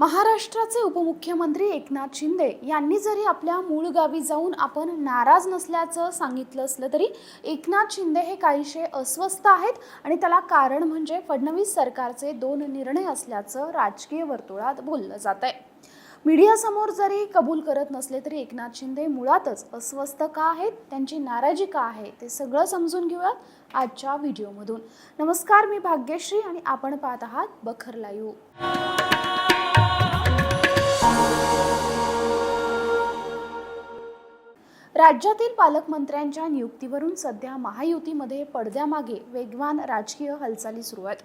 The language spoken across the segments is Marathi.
महाराष्ट्राचे उपमुख्यमंत्री एकनाथ शिंदे यांनी जरी आपल्या मूळ गावी जाऊन आपण नाराज नसल्याचं सांगितलं असलं तरी एकनाथ शिंदे हे काहीसे अस्वस्थ आहेत आणि त्याला कारण म्हणजे फडणवीस सरकारचे दोन निर्णय असल्याचं राजकीय वर्तुळात बोललं जात आहे. मीडियासमोर जरी कबूल करत नसले तरी एकनाथ शिंदे मुळातच अस्वस्थ का आहेत त्यांची नाराजी का आहे ते सगळं समजून घेऊयात आजच्या व्हिडिओमधून. नमस्कार मी भाग्यश्री आणि आपण पाहत आहात बखर लाईव्ह. राज्यातील पालकमंत्र्यांच्या नियुक्तीवरून सध्या महायुतीमध्ये पडद्यामागे वेगवान राजकीय हालचाली सुरू आहेत.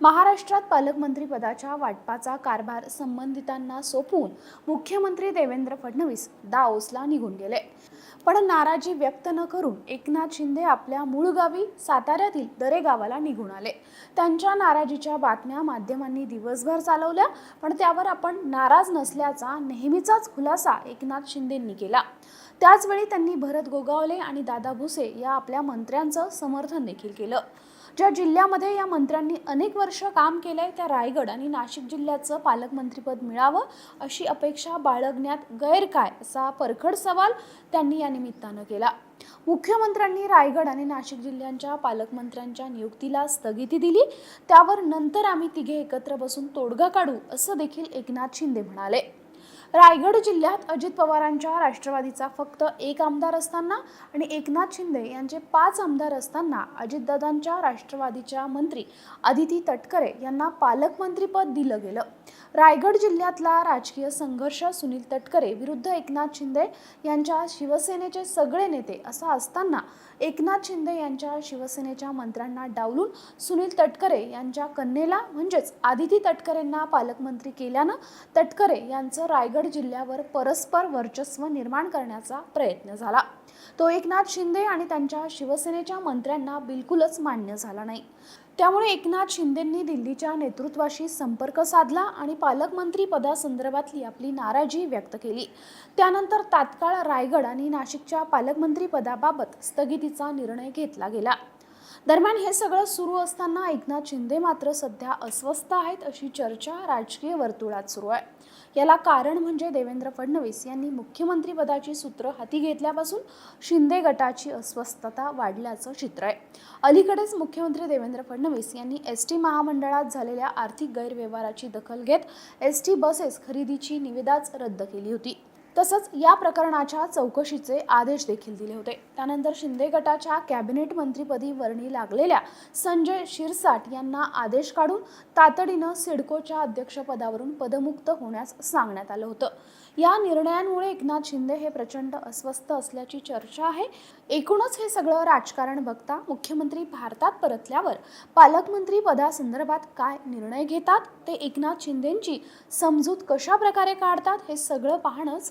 महाराष्ट्रात पालकमंत्री पदाच्या वाटपाचा कारभार संबंधितांना सोपवून मुख्यमंत्री देवेंद्र फडणवीस दाओसला निघून गेले. पण नाराजी व्यक्त न करून एकनाथ शिंदे आपल्या मूळ गावी साताऱ्यातील दरे गावाला निघून आले. त्यांच्या नाराजीच्या बातम्या माध्यमांनी दिवसभर चालवल्या पण त्यावर आपण नाराज नसल्याचा नेहमीचाच खुलासा एकनाथ शिंदेंनी केला. त्याचवेळी त्यांनी भरत गोगावले आणि दादा भुसे या आपल्या मंत्र्यांचं समर्थन देखील केलं. ज्या जिल्ह्यामध्ये या मंत्र्यांनी अनेक वर्ष काम केलं आहे त्या रायगड आणि नाशिक जिल्ह्याचं पालकमंत्रीपद मिळावं अशी अपेक्षा बाळगण्यात गैर काय असा परखड सवाल त्यांनी या निमित्तानं केला. मुख्यमंत्र्यांनी रायगड आणि नाशिक जिल्ह्यांच्या पालकमंत्र्यांच्या नियुक्तीला स्थगिती दिली. त्यावर नंतर आम्ही तिघे एकत्र बसून तोडगा काढू असं देखील एकनाथ शिंदे म्हणाले. रायगड जिल्ह्यात अजित पवारांच्या राष्ट्रवादीचा फक्त एक आमदार असताना आणि एकनाथ शिंदे यांचे पाच आमदार असताना अजितदादांच्या राष्ट्रवादीच्या मंत्री अदिती तटकरे यांना पालकमंत्रीपद दिलं गेलं. रायगड जिल्ह्यातला राजकीय संघर्ष सुनील तटकरे विरुद्ध एकनाथ शिंदे यांच्या शिवसेनेचे सगळे नेते असा असताना एकनाथ शिंदे यांच्या शिवसेनेच्या मंत्र्यांना डावलून सुनील तटकरे यांच्या कन्येला म्हणजेच आदिती तटकरेंना पालकमंत्री केल्यानं तटकरे यांचं रायगड जिल्ह्यावर परस्पर वर्चस्व निर्माण करण्याचा प्रयत्न झाला. तो एकनाथ शिंदे आणि त्यांच्या शिवसेनेच्या मंत्र्यांना बिलकुलच मान्य झाला नाही. त्यामुळे एकनाथ शिंदेंनी दिल्लीच्या नेतृत्वाशी संपर्क साधला आणि पालकमंत्री पदासंदर्भातली आपली नाराजी व्यक्त केली. त्यानंतर तात्काळ रायगड आणि नाशिकच्या पालकमंत्री पदाबाबत स्थगितीचा निर्णय घेतला गेला. दरम्यान हे सगळं सुरू असताना एकनाथ शिंदे मात्र सध्या अस्वस्थ आहेत अशी चर्चा राजकीय वर्तुळात सुरू आहे. याला कारण म्हणजे देवेंद्र फडणवीस यांनी मुख्यमंत्रीपदाची सूत्र हाती घेतल्यापासून शिंदे गटाची अस्वस्थता वाढल्याचं चित्र आहे. अलीकडेच मुख्यमंत्री देवेंद्र फडणवीस यांनी एस टी महामंडळात झालेल्या आर्थिक गैरव्यवहाराची दखल घेत एस टी बसेस खरेदीची निविदाच रद्द केली होती. तसंच या प्रकरणाच्या चौकशीचे आदेश देखील दिले होते. त्यानंतर शिंदे गटाच्या कॅबिनेट मंत्रीपदी वर्णी लागलेल्या संजय शिरसाट यांना आदेश काढून तातडीनं सिडकोच्या अध्यक्षपदावरून पदमुक्त होण्यास सांगण्यात आलं होतं. या निर्णयांमुळे एकनाथ शिंदे हे प्रचंड अस्वस्थ असल्याची चर्चा आहे. एकूणच हे सगळं राजकारण बघता मुख्यमंत्री भारतात परतल्यावर पालकमंत्री पदासंदर्भात काय निर्णय घेतात? ते एकनाथ शिंदेंची समजूत कशा प्रकारे काढतात? हे सगळं पाहणंच